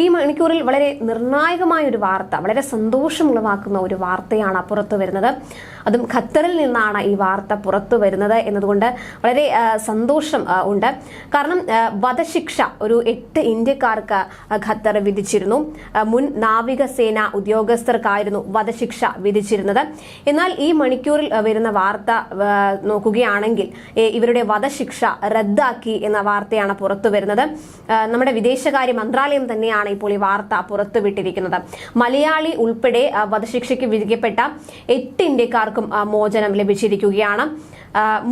ഈ മണിക്കൂറിൽ വളരെ നിർണായകമായ ഒരു വാർത്ത വളരെ സന്തോഷമുളവാക്കുന്ന ഒരു വാർത്തയാണ് പുറത്തു വരുന്നത്. അതും ഖത്തറിൽ നിന്നാണ് ഈ വാർത്ത പുറത്തു വരുന്നത് എന്നതുകൊണ്ട് വളരെ സന്തോഷം ഉണ്ട്. കാരണം വധശിക്ഷ ഒരു എട്ട് ഇന്ത്യക്കാർക്ക് ഖത്തർ വിധിച്ചിരുന്നു. മുൻ നാവികസേന ഉദ്യോഗസ്ഥർക്കായിരുന്നു വധശിക്ഷ വിധിച്ചിരുന്നത്. എന്നാൽ ഈ മണിക്കൂറിൽ വരുന്ന വാർത്ത നോക്കുകയാണെങ്കിൽ ഇവരുടെ വധശിക്ഷ റദ്ദാക്കി എന്ന വാർത്തയാണ് പുറത്തു വരുന്നത്. നമ്മുടെ വിദേശകാര്യ മന്ത്രാലയം തന്നെയാണ് ഇപ്പോൾ ഈ വാർത്ത പുറത്തുവിട്ടിരിക്കുന്നത്. മലയാളി ഉൾപ്പെടെ വധശിക്ഷയ്ക്ക് വിധിക്കപ്പെട്ട എട്ട് ഇന്ത്യക്കാർക്കും മോചനം ലഭിച്ചിരിക്കുകയാണ്.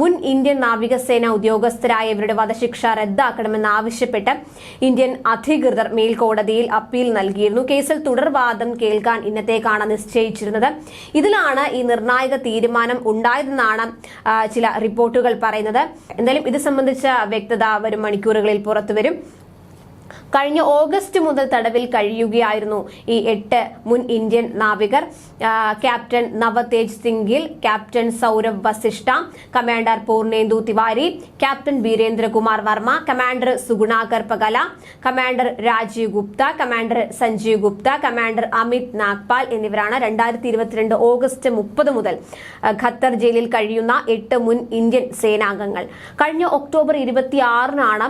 മുൻ ഇന്ത്യൻ നാവികസേന ഉദ്യോഗസ്ഥരായ ഇവരുടെ വധശിക്ഷ റദ്ദാക്കണമെന്നാവശ്യപ്പെട്ട് ഇന്ത്യൻ അധികൃതർ മേൽക്കോടതിയിൽ അപ്പീൽ നൽകിയിരുന്നു. കേസിൽ തുടർവാദം കേൾക്കാൻ ഇന്നത്തേക്കാണ് നിശ്ചയിച്ചിരുന്നത്. ഇതിലാണ് ഈ നിർണായക തീരുമാനം ഉണ്ടായതെന്നാണ് ചില റിപ്പോർട്ടുകൾ പറയുന്നത്. എന്തായാലും ഇത് സംബന്ധിച്ച വ്യക്തത വരും മണിക്കൂറുകളിൽ പുറത്തുവരും. കഴിഞ്ഞ ഓഗസ്റ്റ് മുതൽ തടവിൽ കഴിയുകയായിരുന്നു ഈ എട്ട് മുൻ Indian നാവികർ. Captain Navtej Singh Gill captain Saurabh Vasisht commander Purnendu Tiwari captain Virendrakumar Varma commander Sugunakar Pakala commander Rajeev Gupta commander Sanjeev Gupta commander Amit Nagpal എന്നിവരാണ് രണ്ടായിരത്തി ഇരുപത്തിരണ്ട് ഓഗസ്റ്റ് മുപ്പത് മുതൽ ഖത്തർ ജയിലിൽ കഴിയുന്ന എട്ട് മുൻ ഇന്ത്യൻ സേനാംഗങ്ങൾ. കഴിഞ്ഞ ഒക്ടോബർ ഇരുപത്തിയാറിനാണ്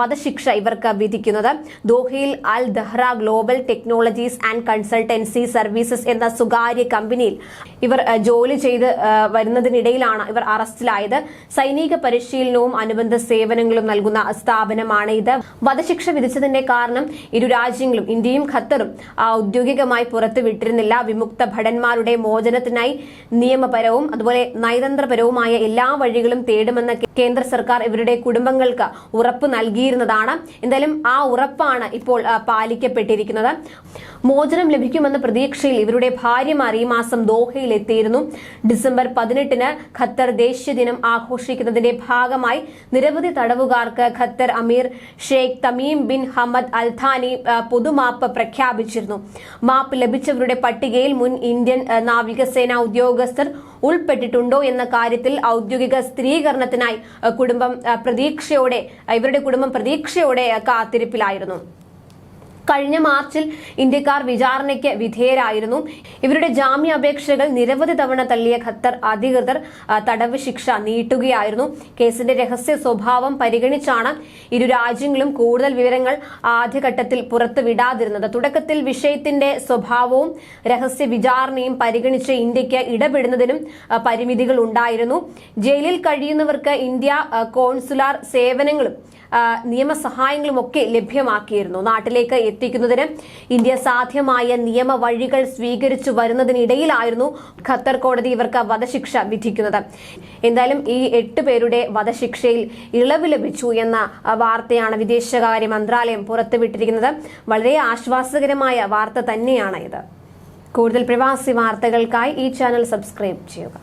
വധശിക്ഷ ഇവർക്ക് വിധിക്കുന്നത് ദോഹയിൽ Al Dahra global technologies and consultancy services എന്ന സ്വകാര്യ കമ്പനിയിൽ ഇവർ ജോലി ചെയ്ത് വരുന്നതിനിടയിലാണ് ഇവർ അറസ്റ്റിലായത്. സൈനിക പരിശീലനവും അനുബന്ധ സേവനങ്ങളും നൽകുന്ന സ്ഥാപനമാണ് ഇത്. വധശിക്ഷ വിധിച്ചതിന്റെ കാരണം ഇരു രാജ്യങ്ങളും ഇന്ത്യയും ഖത്തറും ഔദ്യോഗികമായി പുറത്തുവിട്ടിരുന്നില്ല. വിമുക്ത ഭടന്മാരുടെ മോചനത്തിനായി നിയമപരവും അതുപോലെ നയതന്ത്രപരവുമായ എല്ലാ വഴികളും തേടുമെന്ന കേന്ദ്ര സർക്കാർ ഇവരുടെ കുടുംബങ്ങൾക്ക് ഉറപ്പ് നൽകിയിരുന്നതാണ്. എന്തായാലും ആ ഉറപ്പാണ് ഇപ്പോൾ പാലിക്കപ്പെട്ടിരിക്കുന്നത്. മോചനം ലഭിക്കുമെന്ന പ്രതീക്ഷയിൽ ഇവരുടെ ഭാര്യമാർ ഈ മാസം ദോഹയിൽ എത്തിയിരുന്നു ഡിസംബർ പതിനെട്ടിന് ഖത്തർ ദേശീയ ദിനം ആഘോഷിക്കുന്നതിന്റെ ഭാഗമായി നിരവധി തടവുകാർക്ക് ഖത്തർ അമീർ Sheikh Tamim bin Hamad Al Thani പൊതുമാപ്പ് പ്രഖ്യാപിച്ചിരുന്നു. മാപ്പ് ലഭിച്ചവരുടെ പട്ടികയിൽ മുൻ ഇന്ത്യൻ നാവികസേന ഉദ്യോഗസ്ഥർ ഉൾപ്പെട്ടിട്ടുണ്ടോ എന്ന കാര്യത്തിൽ ഔദ്യോഗിക സ്ഥിരീകരണത്തിനായി കുടുംബം പ്രതീക്ഷയോടെ ഇവരുടെ കുടുംബം പ്രതീക്ഷയോടെ കാത്തിരിപ്പിലായിരുന്നു. കഴിഞ്ഞ മാർച്ചിൽ ഇന്ത്യക്കാർ വിചാരണയ്ക്ക് വിധേയരായിരുന്നു. ഇവരുടെ ജാമ്യാപേക്ഷകൾ നിരവധി തവണ തള്ളിയ ഖത്തർ അധികൃതർ തടവ് ശിക്ഷ നീട്ടുകയായിരുന്നു. കേസിന്റെ രഹസ്യ സ്വഭാവം പരിഗണിച്ചാണ് ഇരു രാജ്യങ്ങളും കൂടുതൽ വിവരങ്ങൾ ആദ്യഘട്ടത്തിൽ പുറത്തുവിടാതിരുന്നത് തുടക്കത്തിൽ വിഷയത്തിന്റെ സ്വഭാവവും രഹസ്യ വിചാരണയും പരിഗണിച്ച് ഇന്ത്യയ്ക്ക് ഇടപെടുന്നതിനും പരിമിതികൾ ഉണ്ടായിരുന്നു. ജയിലിൽ കഴിയുന്നവർക്ക് ഇന്ത്യ കോൺസുലാർ സേവനങ്ങളും നിയമസഹായങ്ങളും ഒക്കെ ലഭ്യമാക്കിയിരുന്നു. നാട്ടിലേക്ക് എത്തിക്കുന്നതിന് ഇന്ത്യ സാധ്യമായ നിയമ വഴികൾ സ്വീകരിച്ചു വരുന്നതിനിടയിലായിരുന്നു ഖത്തർ കോടതി ഇവർക്ക് വധശിക്ഷ വിധിക്കുന്നത്. എന്തായാലും ഈ എട്ട് പേരുടെ വധശിക്ഷയിൽ ഇളവ് ലഭിച്ചു എന്ന വാർത്തയാണ് വിദേശകാര്യ മന്ത്രാലയം പുറത്തുവിട്ടിരിക്കുന്നത്. വളരെ ആശ്വാസകരമായ വാർത്ത തന്നെയാണ് ഇത്. കൂടുതൽ പ്രവാസി വാർത്തകൾക്കായി ഈ ചാനൽ സബ്സ്ക്രൈബ് ചെയ്യുക.